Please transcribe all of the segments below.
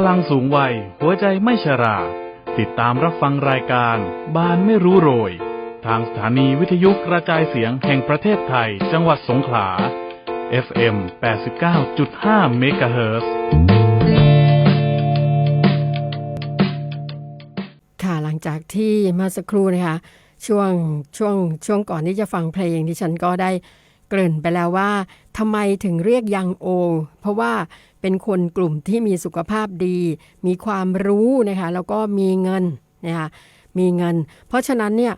พลังสูงวัย หัวใจไม่ชรา ติดตามรับฟังรายการ บานไม่รู้โรย ทางสถานีวิทยุกระจายเสียงแห่งประเทศไทย จังหวัดสงขลา FM 89.5เมกะเฮิรตซ์ค่ะหลังจากที่เมื่อสักครู่นะคะช่วงช่วงช่วงก่อนที่จะฟังเพลงที่ฉันก็ได้ เกริ่นไปแล้วว่าทำไมถึงเรียกยังโอ เพราะว่าเป็นคนกลุ่มที่มีสุขภาพดี มีความรู้นะคะแล้วก็มีเงินนะคะมีเงิน เพราะฉะนั้นเนี่ย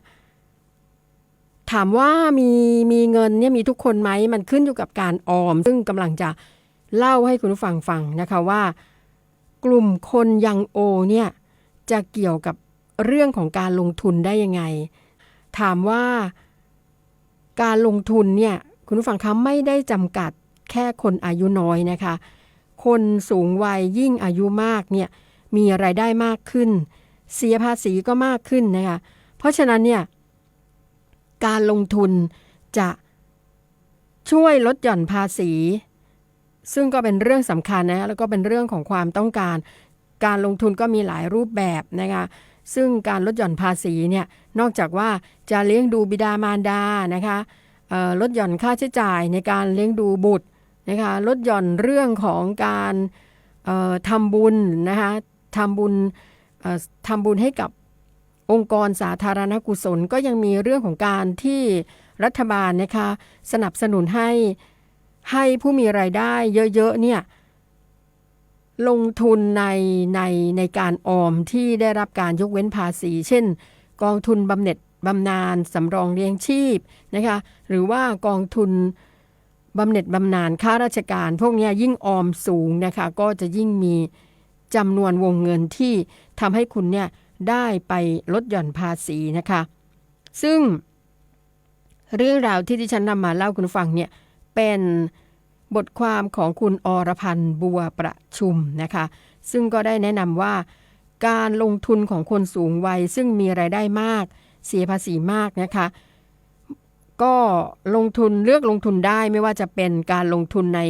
ถามว่ามีมีเงินเนี่ยมีทุกคนไหมมันขึ้นอยู่กับการออม ซึ่งกำลังจะเล่าให้คุณผู้ฟังฟังนะคะว่า กลุ่มคนยังโอเนี่ยจะเกี่ยวกับเรื่องของการลงทุนได้ยังไง ถามว่าการลงทุนเนี่ย คุณผู้ฟังคะไม่ได้จำกัดแค่คนอายุน้อยนะคะ คนสูงวัยยิ่งอายุมากเนี่ยมีไรายได้มากขึ้น เสียภาษีก็มากขึ้นนะคะ เพราะฉะนั้นเนี่ยการลงทุนจะช่วยลดหย่อนภาษี ซึ่งก็เป็นเรื่องสำคัญนะแล้วก็เป็นเรื่องของความต้องการ การลงทุนก็มีหลายรูปแบบนะคะซึ่งการลดหย่อนภาษีเนี่ยนอกจากว่าจะเลี้ยงดูบิดามารดานะคะ ลดหย่อนค่าใช้จ่ายในการเลี้ยงดูบุตรนะคะลดหย่อนเรื่องของการทำบุญนะคะทำบุญทำบุญให้กับองค์กรสาธารณกุศล ก็ยังมีเรื่องของการที่รัฐบาลนะคะสนับสนุนให้ให้ผู้มีไรายได้เยอะๆเนี่ยลงทุนในในในการออมที่ได้รับการยกเว้นภาษี เช่น กองทุนบำเหน็จ บำนาญสำรองเลี้ยงชีพนะคะหรือว่ากองทุนบำเหน็จบำนาญข้าราชการ พวกนี้ยิ่งออมสูงนะคะก็จะยิ่งมีจำนวนวงเงินที่ทำให้คุณเนี่ยได้ไปลดหย่อนภาษีนะคะ ซึ่งเรื่องราวที่ดิฉันนำมาเล่าคุณฟังเนี่ยเป็นบทความของคุณอรพันธ์บัวประชุมนะคะ ซึ่งก็ได้แนะนำว่า การลงทุนของคนสูงวัยซึ่งมีไรายได้มาก เสียภาษีมากนะคะ ก็ลงทุนเลือกลงทุนได้ไม่ว่าจะเป็นการลงทุนใน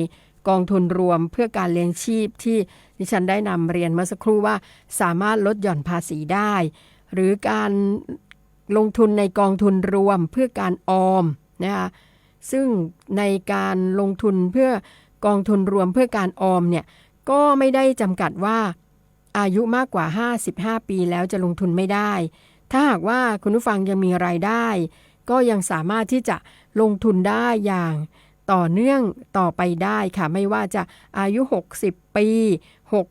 กองทุนรวมเพื่อการเลี้ยงชีพที่ดิฉันได้นำเรียนเมื่อสักครู่ว่าสามารถลดหย่อนภาษีได้ หรือการลงทุนในกองทุนรวมเพื่อการออมนะคะซึ่งในการลงทุนเพื่อกองทุนรวมเพื่อการออมเนี่ยก็ไม่ได้จำกัดว่าอายุมากกว่า 55 ปีแล้วจะลงทุนไม่ได้ ถ้าหากว่าคุณผู้ฟังยังมีรายได้ ก็ยังสามารถที่จะลงทุนได้อย่างต่อเนื่องต่อไปได้ค่ะ ไม่ว่าจะอายุ 60 ปี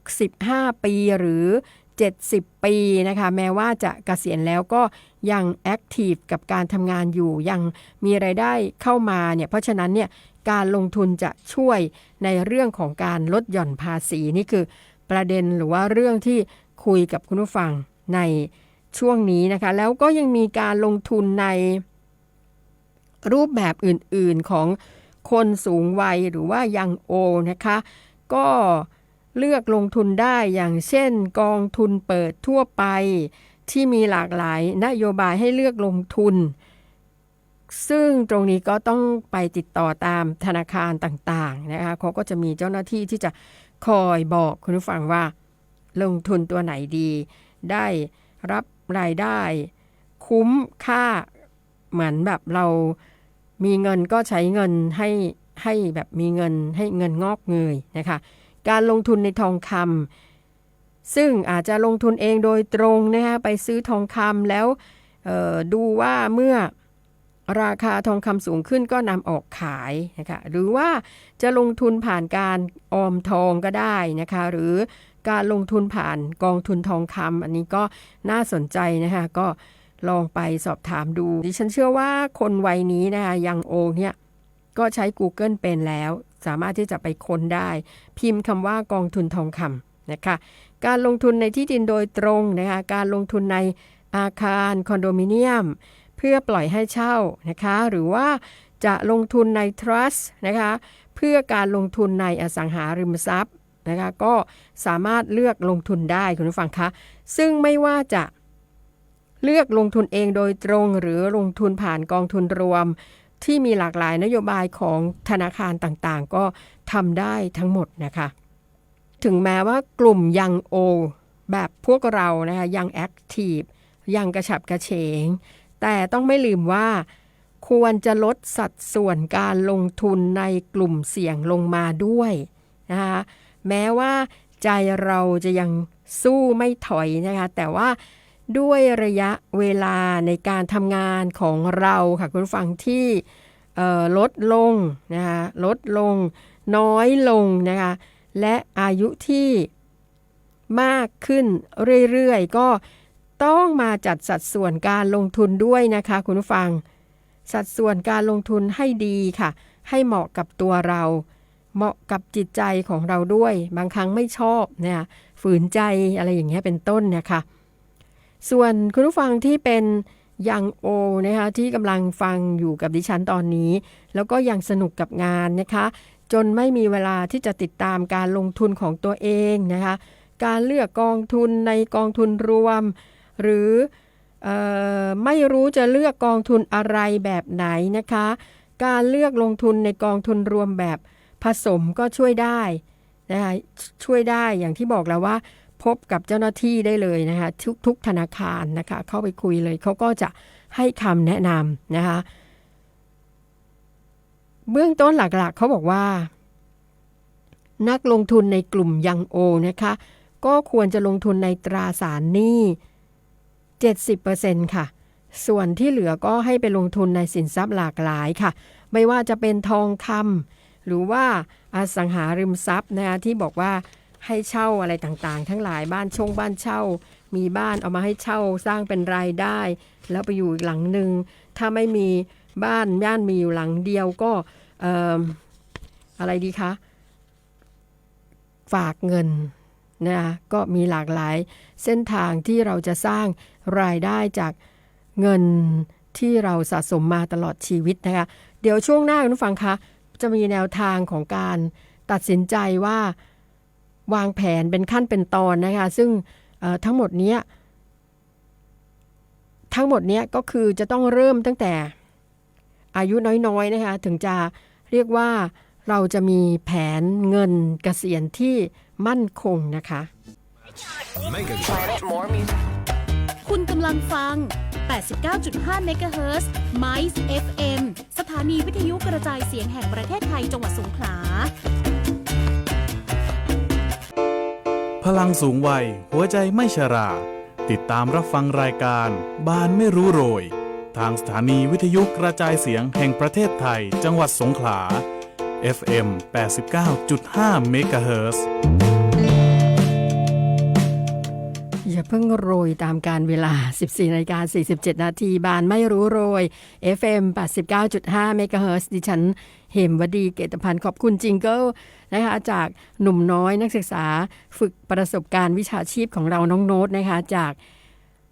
65 ปีหรือ 70 ปีนะคะ แม้ว่าจะเกษียณแล้วก็ยังแอคทีฟกับการทำงานอยู่ ยังมีไรายได้เข้ามาเนี่ยเพราะฉะนั้นเนี่ยการลงทุนจะช่วยในเรื่องของการลดหย่อนภาษีนี่คือประเด็นหรือว่าเรื่องที่คุยกับคุณผู้ฟังใน ช่วงนี้นะคะ แล้วก็ยังมีการลงทุนในรูปแบบอื่นๆของคนสูงวัยหรือว่ายังโอนะคะ ก็เลือกลงทุนได้อย่างเช่นกองทุนเปิดทั่วไป ที่มีหลากหลายนโยบายให้เลือกลงทุน ซึ่งตรงนี้ก็ต้องไปติดต่อตามธนาคารต่างๆนะคะเขาก็จะมีเจ้าหน้าที่ที่จะคอยบอกคุณผู้ฟังว่า ลงทุนตัวไหนดี ได้รับ รายได้ คุ้มค่าเหมือนแบบเรามีเงินก็ใช้เงินให้ให้แบบมีเงินให้เงินงอกเงยนะคะ การลงทุนในทองคำซึ่งอาจจะลงทุนเองโดยตรงนะคะไปซื้อทองคำแล้วดูว่าเมื่อราคาทองคำสูงขึ้นก็นำออกขายนะคะหรือว่าจะลงทุนผ่านการออมทองก็ได้นะคะ หรือการลงทุนผ่านกองทุนทองคำอันนี้ก็น่าสนใจนะคะก็ลองไปสอบถามดู ดิฉันเชื่อว่าคนวัยนี้นะคะยังโอเนี่ยก็ใช้ Google เป็นแล้ว สามารถที่จะไปค้นได้ พิมพ์คำว่ากองทุนทองคำนะคะการลงทุนในที่ดินโดยตรงนะคะการลงทุนในอาคารคอนโดมิเนียม เพื่อปล่อยให้เช่านะคะหรือว่าจะลงทุนใน trust นะคะเพื่อการลงทุนในอสังหาริมทรัพย์ นะคะก็สามารถเลือกลงทุนได้คุณผู้ฟังคะ ซึ่งไม่ว่าจะเลือกลงทุนเองโดยตรงหรือลงทุนผ่านกองทุนรวม ที่มีหลากหลายนโยบายของธนาคารต่างๆ ก็ทำได้ทั้งหมดนะคะ ถึงแม้ว่ากลุ่มยังโอ แบบพวกเรานะคะยังแอคทีฟยังกระฉับกระเฉง แต่ต้องไม่ลืมว่าควรจะลดสัดส่วนการลงทุนในกลุ่มเสี่ยงลงมาด้วยนะคะ แม้ว่าใจเราจะยังสู้ไม่ถอยนะคะ แต่ว่าด้วยระยะเวลาในการทำงานของเราค่ะคุณผู้ฟังที่ลดลงนะคะลดลงน้อยลงนะคะและอายุที่มากขึ้นเรื่อยๆ ก็ต้องมาจัดสัดส่วนการลงทุนด้วยนะคะคุณผู้ฟัง สัดส่วนการลงทุนให้ดีค่ะ ให้เหมาะกับตัวเรา เหมาะกับจิตใจของเราด้วย บางครั้งไม่ชอบเนี่ยฝืนใจอะไรอย่างเงี้ยเป็นต้นเนี่ยค่ะส่วนคุณผู้ฟังที่เป็นยังโอนะคะที่กำลังฟังอยู่กับดิฉันตอนนี้ แล้วก็ยังสนุกกับงานนะคะ จนไม่มีเวลาที่จะติดตามการลงทุนของตัวเองนะคะ การเลือกกองทุนในกองทุนรวม หรือออไม่รู้จะเลือกกองทุนอะไรแบบไหนนะคะ การเลือกลงทุนในกองทุนรวมแบบ ผสมก็ช่วยได้นะคะช่วยได้อย่างที่บอกแล้วว่า พบกับเจ้าหน้าที่ได้เลยนะคะทุกทุกธนาคารนะคะเข้าไปคุยเลยเขาก็จะให้คำแนะนำนะคะเบื้องต้นหลักๆเขาบอกว่า นักลงทุนในกลุ่มยังโอนะคะก็ควรจะลงทุนในตราสารหนี้ 70%ค่ะ ส่วนที่เหลือก็ให้ไปลงทุนในสินทรัพย์หลากหลายค่ะ ไม่ว่าจะเป็นทองคำ หรือว่าอสังหาริมทรัพย์นะคะที่บอกว่าให้เช่าอะไรต่างๆ ทั้งหลายบ้านชงบ้านเช่า มีบ้านเอามาให้เช่าสร้างเป็นรายได้ แล้วไปอยู่อีกหลังหนึ่งถ้าไม่มีบ้านย่านมีอยู่หลังเดียวก็อออะไรดีคะฝากเงินนะคะก็มีหลากหลายเส้นทางที่เราจะสร้างรายได้จากเงินที่เราสะสมมาตลอดชีวิตนะคะเดี๋ยวช่วงหน้าคุณผู้ฟังคะ จะมีแนวทางของการตัดสินใจว่าวางแผนเป็นขั้นเป็นตอนนะคะ ซึ่งทั้งหมดเนี้ยทั้งหมดเนี้ยก็คือจะต้องเริ่มตั้งแต่อายุน้อยๆนะคะถึงจะเรียกว่าเราจะมีแผนเงินเกษียณที่มั่นคงนะคะ คุณกำลังฟัง 89.5 เมกะเฮิรตซ์ MICE FM สถานีวิทยุกระจายเสียงแห่งประเทศไทยจังหวัดสงขลา พลังสูงวัย หัวใจไม่ชรา ติดตามรับฟังรายการ บานไม่รู้โรย ทางสถานีวิทยุกระจายเสียงแห่งประเทศไทย จังหวัดสงขลา FM 89.5 เมกะเฮิร์ อย่าเพิ่งโรยตามการเวลา 14นาฬิกา47 นาทีบานไม่รู้โรย FM 89.5เมกะเฮิรตซ์ดิฉันเหมวดีเกตพันธ์ขอบคุณจิงเกิลนะคะจากหนุ่มน้อยนักศึกษาฝึกประสบการณ์วิชาชีพของเราน้องโน้ตนะคะจาก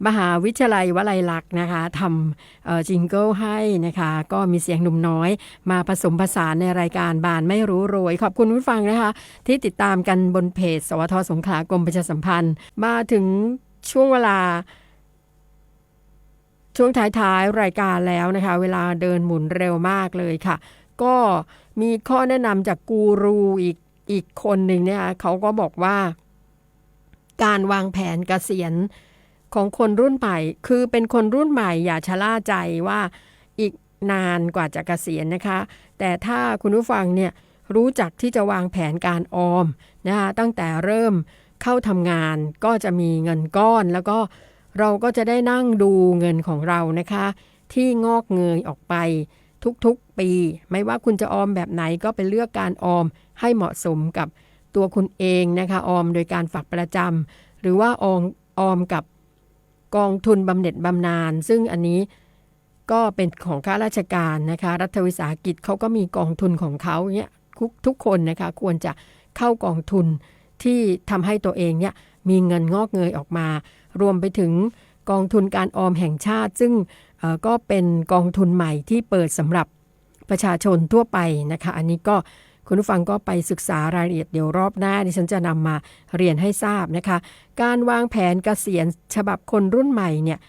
มหาวิทยาลัยวลัยลักษณ์นะคะทำจิงเกิลให้นะคะ ก็มีเสียงหนุ่มน้อย มาผสมผสานในรายการบานไม่รู้โรย ขอบคุณผู้ฟังนะคะ ที่ติดตามกันบนเพจ สวทสงขลากรมประชาสัมพันธ์ มาถึงช่วงเวลา ช่วงท้ายๆ รายการแล้วนะคะ เวลาเดินหมุนเร็วมากเลยค่ะ ก็มีข้อแนะนำจากกูรูอีกอีกคนหนึ่งเนี่ยเขาก็บอกว่า การวางแผนเกษียณ ของคนรุ่นใหม่ คือเป็นคนรุ่นใหม่อย่าชะล่าใจว่าอีกนานกว่าจะเกษียณนะคะ แต่ถ้าคุณผู้ฟังเนี่ยรู้จักที่จะวางแผนการออมนะคะตั้งแต่เริ่มเข้าทำงานก็จะมีเงินก้อน แล้วก็เราก็จะได้นั่งดูเงินของเรานะคะ ที่งอกเงยออกไปทุกๆปี ไม่ว่าคุณจะออมแบบไหนก็ไปเลือกการออมให้เหมาะสมกับตัวคุณเองนะคะ ออมโดยการฝากประจำหรือว่าออมออมกับ กองทุนบำเหน็จบำนาญซึ่งอันนี้ก็เป็นของข้าราชการนะคะ รัฐวิสาหกิจเขาก็มีกองทุนของเขาเนี่ยทุกทุกคนนะคะควรจะเข้ากองทุนที่ทำให้ตัวเองเนี่ยมีเงินงอกเงยออกมา รวมไปถึงกองทุนการออมแห่งชาติ ซึ่งก็เป็นกองทุนใหม่ที่เปิดสำหรับประชาชนทั่วไปนะคะ อันนี้ก็ คุณผู้ฟังก็ไปศึกษารายละเอียดเดี๋ยวรอบหน้าดิฉันจะนำมาเรียนให้ทราบนะคะ การวางแผนเกษียณฉบับคนรุ่นใหม่เนี่ย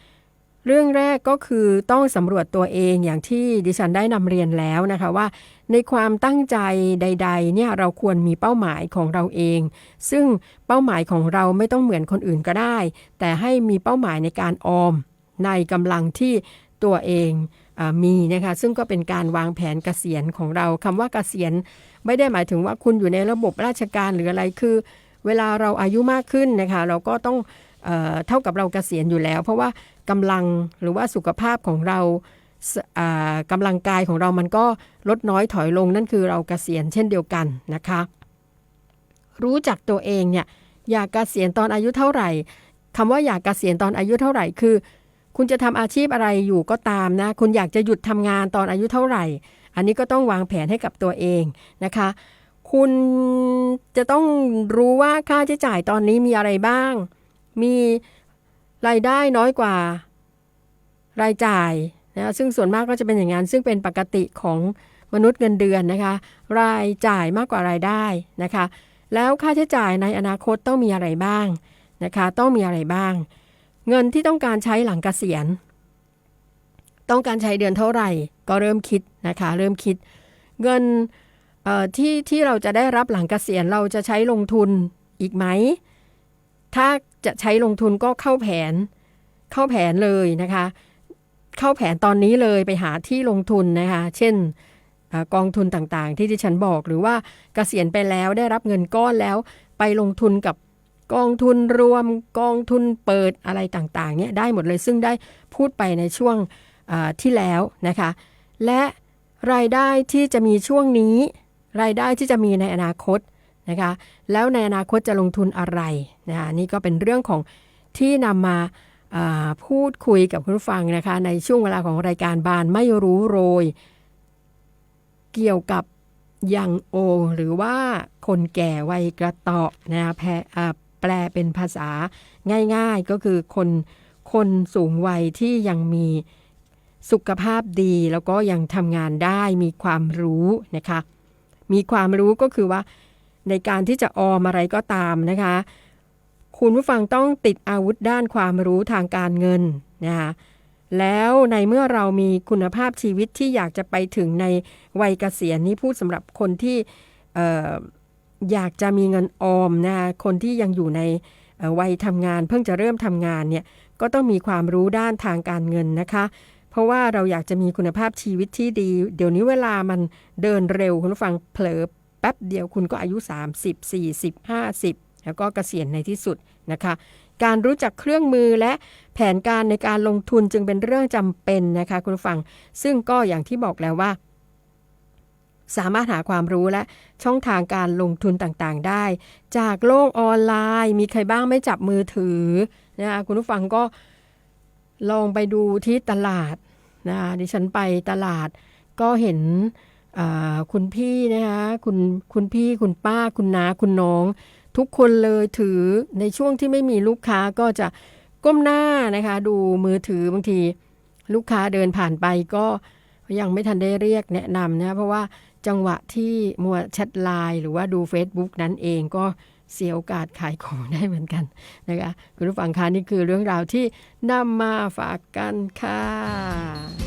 เรื่องแรกก็คือต้องสำรวจตัวเองอย่างที่ดิฉันได้นำเรียนแล้วนะคะว่า ในความตั้งใจใด ๆ เนี่ยเราควรมีเป้าหมายของเราเอง ซึ่งเป้าหมายของเราไม่ต้องเหมือนคนอื่นก็ได้ แต่ให้มีเป้าหมายในการออม ในกำลังที่ตัวเองอมีนะคะซึ่งก็เป็นการวางแผนเกษียณของเราคำว่าเกษียณ ไม่ได้หมายถึงว่าคุณอยู่ในระบบราชการหรืออะไรคือ เวลาเราอายุมากขึ้นนะคะเราก็ต้องเออเท่ากับเราเกษียณอยู่แล้ว เพราะว่ากำลังหรือว่าสุขภาพของเราสอ่าลังกายของเรามันก็ลดน้อยถอยลงนั่นคือเราเกษียณเช่นเดียวกันนะคะ รู้จักตัวเองเนี่ยอยากเกษียณตอนอายุเท่าไหร่คำว่าอยากเกษียณตอนอายุเท่าไหร่คือ คุณจะทำอาชีพอะไรอยู่ก็ตามนะ คุณอยากจะหยุดทำงานตอนอายุเท่าไหร่ อันนี้ก็ต้องวางแผนให้กับตัวเองนะคะ คุณจะต้องรู้ว่าค่าใช้จ่ายตอนนี้มีอะไรบ้าง มีรายได้น้อยกว่า รายจ่ายนะซึ่งส่วนมากก็จะเป็นอย่างนั้นซึ่งเป็นปกติของมนุษย์เงินเดือนนะคะ รายจ่ายมากกว่ารายได้นะคะ แล้วค่าใช้จ่ายในอนาคตต้องมีอะไรบ้างนะคะ ต้องมีอะไรบ้าง เงินที่ต้องการใช้หลังเกษียณ ต้องการใช้เดือนเท่าไหร่ ก็เริ่มคิดนะคะ เริ่มคิด เงินที่ที่เราจะได้รับหลังเกษียณเราจะใช้ลงทุนอีกไหม ถ้าจะใช้ลงทุนก็เข้าแผน เข้าแผนเลยนะคะ เข้าแผนตอนนี้เลยไปหาที่ลงทุนนะคะ เช่นอกองทุนต่างๆ ที่ที่ฉันบอกหรือว่าเกษียณไปแล้วได้รับเงินก้อนแล้ว ไปลงทุนกับกองทุนรวมกองทุนเปิดอะไรต่างๆเนี่ยได้หมดเลยซึ่งได้พูดไปในช่วง ที่แล้วนะคะ และรายได้ที่จะมีช่วงนี้ รายได้ที่จะมีในอนาคตนะคะ แล้วในอนาคตจะลงทุนอะไรนะะนี่ก็เป็นเรื่องของที่นำมาพูดคุยกับคุณผู้ฟังนะคะ ในช่วงเวลาของรายการบานไม่รู้โรย เกี่ยวกับยังโอ หรือว่าคนแก่วัยกระเตาะนะแพแปลเป็นภาษาง่ายๆ ก็คือคนคนสูงวัยที่ยังมี สุขภาพดีแล้วก็ยังทำงานได้มีความรู้นะคะ มีความรู้ก็คือว่า ในการที่จะออมอะไรก็ตามนะคะ คุณผู้ฟังต้องติดอาวุธด้านความรู้ทางการเงินนะคะแล้วในเมื่อเรามีคุณภาพชีวิตที่อยากจะไปถึงในวัยเกษียณนี้พูดสำหรับคนที่อออยากจะมีเงินออมนะคะคนที่ยังอยู่ในวัยทำงาน เพิ่งจะเริ่มทำงานเนี่ยก็ต้องมีความรู้ด้านทางการเงินนะคะ ราะว่าเราอยากจะมีคุณภาพชีวิตที่ดี เดี๋ยวนี้เวลามันเดินเร็วคุณผู้ฟังเผลอแป๊บเดียวคุณก็อายุ 30 40 50 แล้วก็เกษียณในที่สุดนะคะ การรู้จักเครื่องมือและแผนการในการลงทุนจึงเป็นเรื่องจำเป็นนะคะคุณผู้ฟัง ซึ่งก็อย่างที่บอกแล้วว่า สามารถหาความรู้และช่องทางการลงทุนต่างๆ ได้ จากโลกออนไลน์ มีใครบ้างไม่จับมือถือนะคะคุณผู้ฟังก็ ลองไปดูที่ตลาดนะคะดิฉันไปตลาดก็เห็นคุณพี่นะคะคุณคุณพี่คุณป้าคุณนาคุณน้อง ทุกคนเลยถือในช่วงที่ไม่มีลูกค้าก็จะก้มหน้านะคะ ดูมือถือบางทีลูกค้าเดินผ่านไปก็ยังไม่ทันได้เรียกแนะนำนะเพราะว่าจังหวะที่มัวแชทไลน์หรือว่าดู Facebook นั้นเองก็ เสียโอกาสขายของได้เหมือนกันนะคะคุณผู้ฟังคะนี่คือเรื่องราวที่นำมาฝากกันค่ะ